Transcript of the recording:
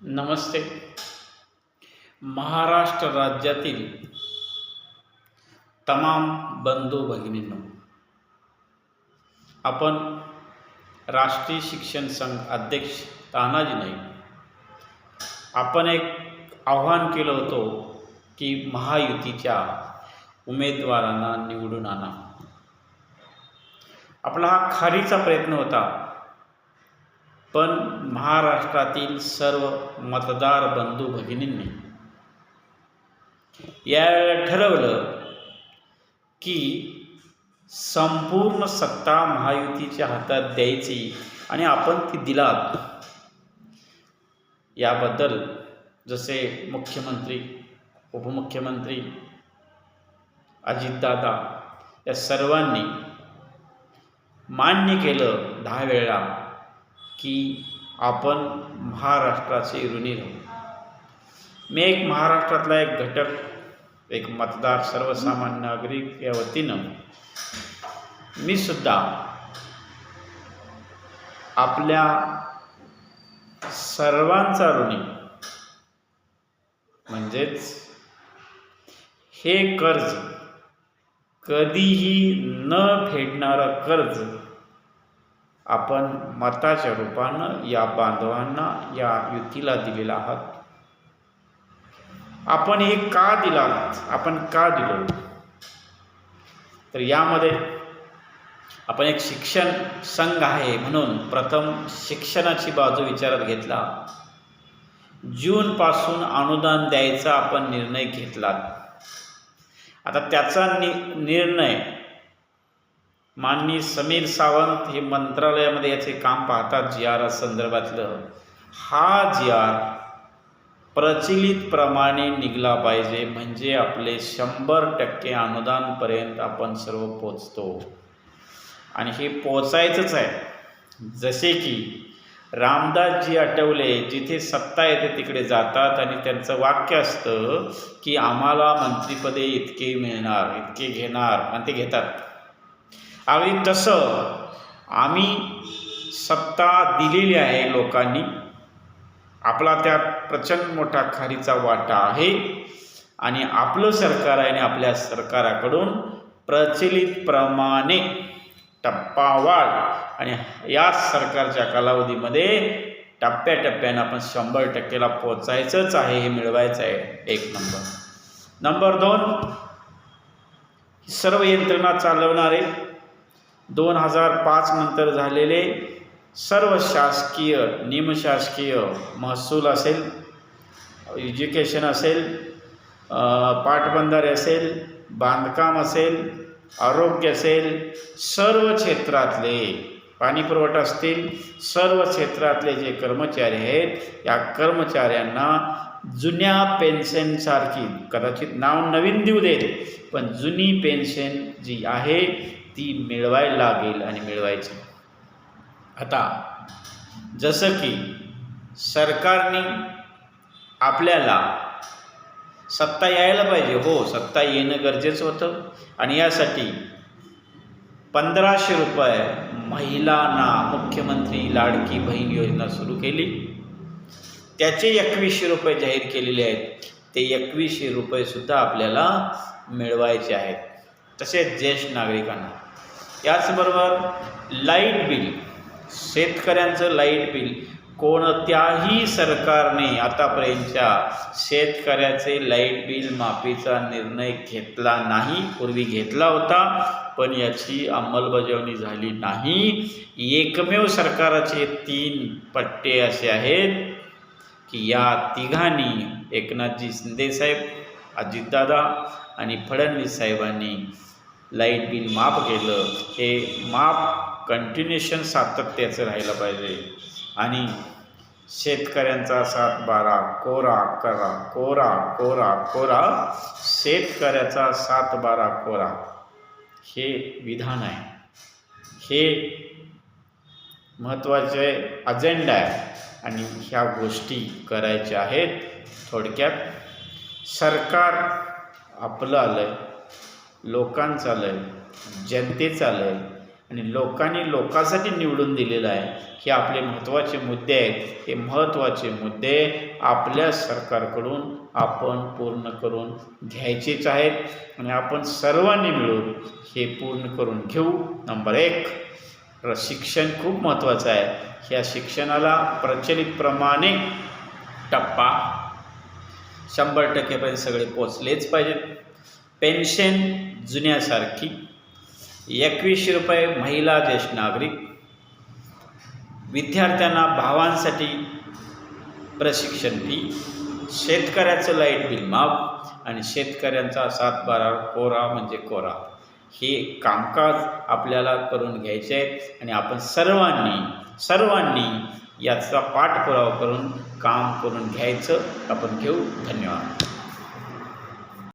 नमस्ते. महाराष्ट्र राज्यातील तमाम बंधू भगिनींनो आपण राष्ट्रीय शिक्षण संघ अध्यक्ष तानाजी नाईक आपण एक आव्हान केलं होतं की महायुतीच्या उमेदवारांना निवडून आणा. आपला हा खारीचा प्रयत्न होता पण महाराष्ट्रातील सर्व मतदार बंधू भगिनींनी यावेळेला ठरवलं की संपूर्ण सत्ता महायुतीच्या हातात द्यायची आणि आपण ती दिलात. याबद्दल जसे मुख्यमंत्री उपमुख्यमंत्री अजितदादा या सर्वांनी मान्य केलं दहा वेळा की आपण महाराष्ट्राचे ऋणी राहू. मी एक महाराष्ट्रातला एक घटक एक मतदार सर्वसामान्य नागरिक या वतीनं मी सुद्धा आपल्या सर्वांचा ऋणी. म्हणजेच हे कर्ज कधीही न फेडणारं कर्ज आपण मताच्या रूपानं या बांधवांना या युतीला दिलेला आहात. आपण हे का दिला आपण का दिलो? तर यामध्ये आपण एक शिक्षण संघ आहे म्हणून प्रथम शिक्षणाची बाजू विचारात घेतला. जूनपासून अनुदान द्यायचा आपण निर्णय घेतला. आता त्याचा नि निर्णय माननीय समीर सावंत हे मंत्रालयामध्ये याचे काम पाहतात जी आर संदर्भातलं. हा जी आर प्रचलितप्रमाणे निघला पाहिजे म्हणजे आपले शंभर टक्के अनुदानपर्यंत आपण सर्व पोचतो आणि हे पोचायचंच आहे. जसे की रामदासजी आठवले जिथे सत्ता येते तिकडे जातात आणि त्यांचं वाक्य असतं की आम्हाला मंत्रिपदे इतके मिळणार इतके घेणार आणि ते घेतात. आणि तसं आम्ही सत्ता दिलेली आहे लोकांनी. आपला त्यात प्रचंड मोठा खारीचा वाटा आहे. आणि आपलं सरकार आहे आणि आपल्या सरकाराकडून प्रचलितप्रमाणे टप्पावाढ आणि या सरकारच्या कालावधीमध्ये टप्प्याटप्प्यानं आपण शंभर टक्केला पोचायचंच आहे हे मिळवायचं आहे. एक नंबर. नंबर दोन सर्व यंत्रणा चालवणारे दोन हजार पाच नंतर झालेले सर्व शासकीय निमशासकीय महसूल असेल एज्युकेशन असेल पाटबंधारे असेल बांधकाम असेल आरोग्य असेल सर्व क्षेत्रातले पाणीपुरवठा असतील सर्व क्षेत्रातले जे कर्मचारी आहेत या कर्मचाऱ्यांना जुन्या पेन्शनसारखी कदाचित नाव नवीन देऊ देत पण जुनी पेन्शन जी आहे ती मिळवायला लागेल आणि मिळवायची. आता जसं की सरकारने आपल्याला सत्ता यायला पाहिजे. हो सत्ता येणं गरजेचं होतं. आणि यासाठी पंधराशे रुपये महिलांना मुख्यमंत्री लाडकी बहीण योजना सुरू केली. त्याचे एकवीसशे रुपये जाहीर केलेले आहेत. ते एकवीसशे रुपयेसुद्धा आपल्याला मिळवायचे आहेत. तसेच ज्येष्ठ नागरिकांना. याचबरोबर लाइट बिल शेतकऱ्यांचं लाइट बिल कोणत्याही सरकारने आतापर्यंतच्या शेतकऱ्याचे लाइट बिल माफीचा निर्णय घेतला नाही पूर्वी घेतला होता पण याची अंमलबजावणी झाली नाही. एकमेव सरकाराचे तीन पट्टे असे आहेत की या तिघांनी एकनाथजी शिंदेसाहेब अजितदादा आणि फडणवीस साहेबांनी लाइट बिल माफ केलं. हे माफ कंटिन्युएशन सातत्याचं राहिलं पाहिजे. आणि शेतकऱ्यांचा सात बारा कोरा करा कोरा कोरा कोरा शेतकऱ्याचा सात बारा कोरा. हे विधान आहे. हे महत्त्वाचे अजेंडा आहे. आणि ह्या गोष्टी करायच्या आहेत थोडक्यात. सरकार आपलं आलं आहे लोकांचं आलं आहे जनतेचं आलं आहे आणि लोकांनी लोकांसाठी निवडून दिलेलं आहे. हे आपले महत्त्वाचे मुद्दे आहेत. हे महत्त्वाचे मुद्दे आपल्या सरकारकडून आपण पूर्ण करून घ्यायचेच आहेत आणि आपण सर्वांनी मिळून हे पूर्ण करून घेऊ. नंबर एक शिक्षण खूप महत्त्वाचं आहे. ह्या शिक्षणाला प्रचलितप्रमाणे टप्पा शंभर टक्केपर्यंत सगळे पोचलेच पाहिजेत. पेन्शन जुन्यासारखी. एकवीसशे रुपये महिला ज्येष्ठ नागरिक. विद्यार्थ्यांना भावांसाठी प्रशिक्षण फी शेतकऱ्याचं लाइट बिल माफ आणि शेतकऱ्यांचा सातबारा कोरा म्हणजे कोरा. हे कामकाज आपल्याला करून घ्यायचे आहेत आणि आपण सर्वांनी सर्वांनी याचा पाठपुरावा करून काम करून घ्यायचं. आपण घेऊ. धन्यवाद.